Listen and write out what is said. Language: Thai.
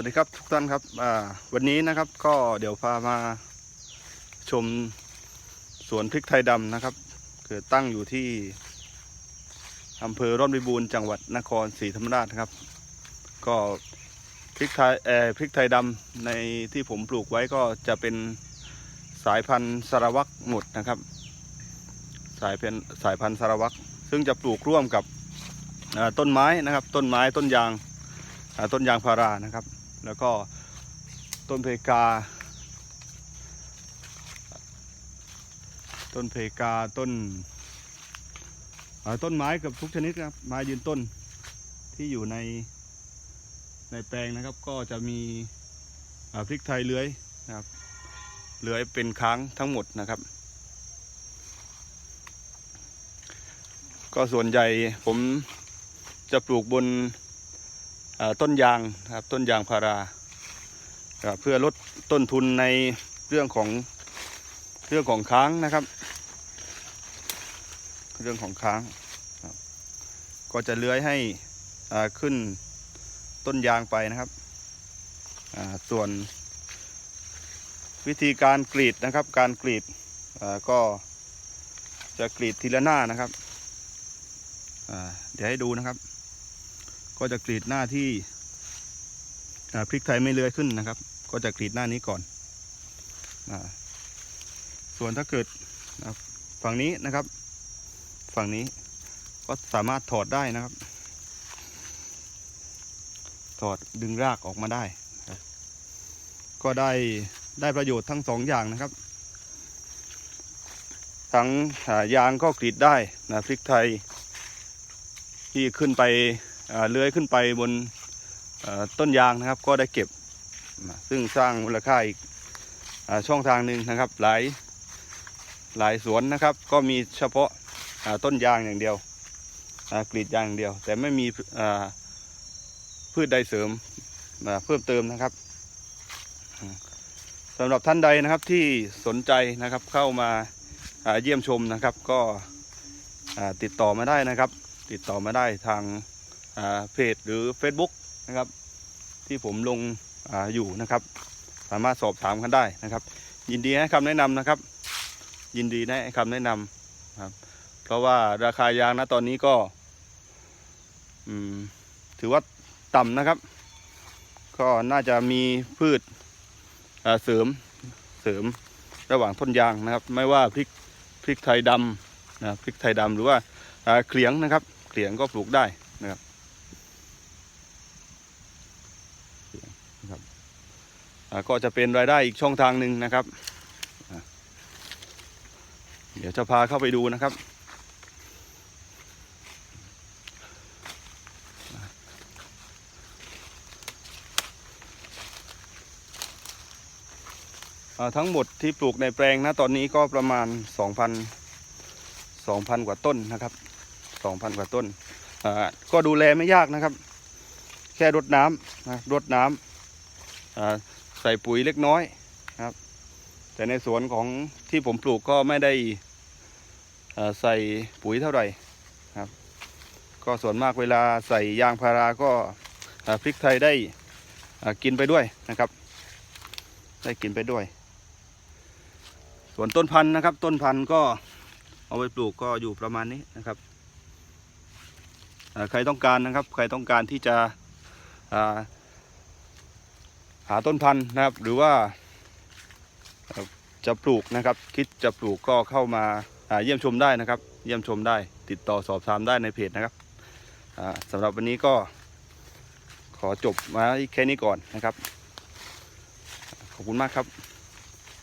วัสดีครับทุกท่านครับวันนี้นะครับก็เดี๋ยวพามาชมสวนพริกไทยดำนะครับคือตั้งอยู่ที่อำเภอร่อนพิบูรณ์จังหวัดนครศรีธรรมราชครับ ก็พริกไทยเอ่อพริกไทยดำในที่ผมปลูกไว้ก็จะเป็นสายพันธุ์สารวักหมดนะครับ สายเป็นสายพันธุ์สารวักซึ่งจะปลูกร่วมกับต้นไม้นะครับ ต้นไม้ต้นยางต้นยางพารานะครับ แล้วก็ต้นเพกา ต้นเพกาต้นต้นไม้เกับทุกชนิดครับไม้ยืนต้นที่อยู่ในในแปลงนะครับ ก็จะมีพริกไทยเลื้อยนะครับเลื้อยเป็นค้างทั้งหมดนะครับ ก็ส่วนใหญ่ผมจะปลูกบน ต้นยางครับต้นยางพาราครับเพื่อลดต้นทุนในเรื่องของเรื่องของค้างนะครับ เรื่องของค้าง ก็จะเลื้อยให้ขึ้นต้นยางไปนะครับส่วนวิธีการกรีดนะครับ การกรีดก็จะกรีดทีละหน้านะครับเดี๋ยวให้ดูนะครับ ก็จะกรีดหน้าที่พริกไทยไม่เลื้อยขึ้นนะครับ ก็จะกรีดหน้านี้ก่อนอส่วนถ้าเกิดฝั่งนี้นะครับ ฝั่งนี้ก็สามารถถอดได้นะครับ ถอดดึงรากออกมาได้ ก็ได้ได้ประโยชน์ทั้งสองอย่างนะครับ ทั้งยางก็กรีดได้นะพริกไทยที่ขึ้นไป เลื้อยขึ้นไปบนต้นยางนะครับ ก็ได้เก็บ ซึ่งสร้างมูลค่าอีกอช่องทางหนึ่งนะครับ หลายหลายสวนนะครับ ก็มีเฉพาะต้นยางอย่างเดียวกรีดยางอย่างเดียว แต่ไม่มีพืชใดเสริมเพิ่มเติมนะครับสำหรับท่านใดนะครับที่สนใจนะครับเข้ามาเยี่ยมชมนะครับ ก็ติดต่อมาได้นะครับ ติดต่อมาได้ทาง เพจหรือ Facebook นะครับ ที่ผมลงออยู่นะครับ สามารถสอบถามกันได้นะครับ ยินดีให้คำแนะนำนะครับ ยินดีให้คำแนะนำครับ เพราะว่าราคายางนะตอนนี้ก็ถือว่าต่ำนะครับ ก็น่าจะมีพืชเสริมเสริมระหว่างต้นยางนะครับ ไม่ว่าพริกพริกไทยดำนะพริกไทยดำหรือว่าอ่าเขียงนะครับเขียงก็ปลูกได้นะครับเขียง นะครับก็จะเป็นรายได้อีกช่องทางหนึ่งนะครับ เดี๋ยวจะพาเข้าไปดูนะครับ ทั้งหมดที่ปลูกในแปลงนะตอนนี้ก็ประมาณ 2,000 2,000 กว่าต้นนะครับ 2,000 กว่าต้น ก็ดูแลไม่ยากนะครับ แค่รดน้ำนะรดน้ำ ใส่ปุ๋ยเล็กน้อยครับ แต่ในสวนของที่ผมปลูกก็ไม่ได้ใส่ปุ๋ยเท่าไหร่ครับ ก็ส่วนมากเวลาใส่ยางพาราก็พริกไทยได้กินไปด้วยนะครับ ได้กินไปด้วย ส่วนต้นพันธุ์นะครับ ต้นพันธุ์ก็เอาไปปลูกก็อยู่ประมาณนี้นะครับใครต้องการนะครับ ใครต้องการที่จะ หาต้นพันธุ์นะครับ หรือว่าจะปลูกนะครับ คิดจะปลูกก็เข้ามาเยี่ยมชมได้นะครับ เยี่ยมชมได้ ติดต่อสอบถามได้ในเพจนะครับสำหรับวันนี้ก็ขอจบมาแค่นี้ก่อนนะครับ ขอบคุณมากครับ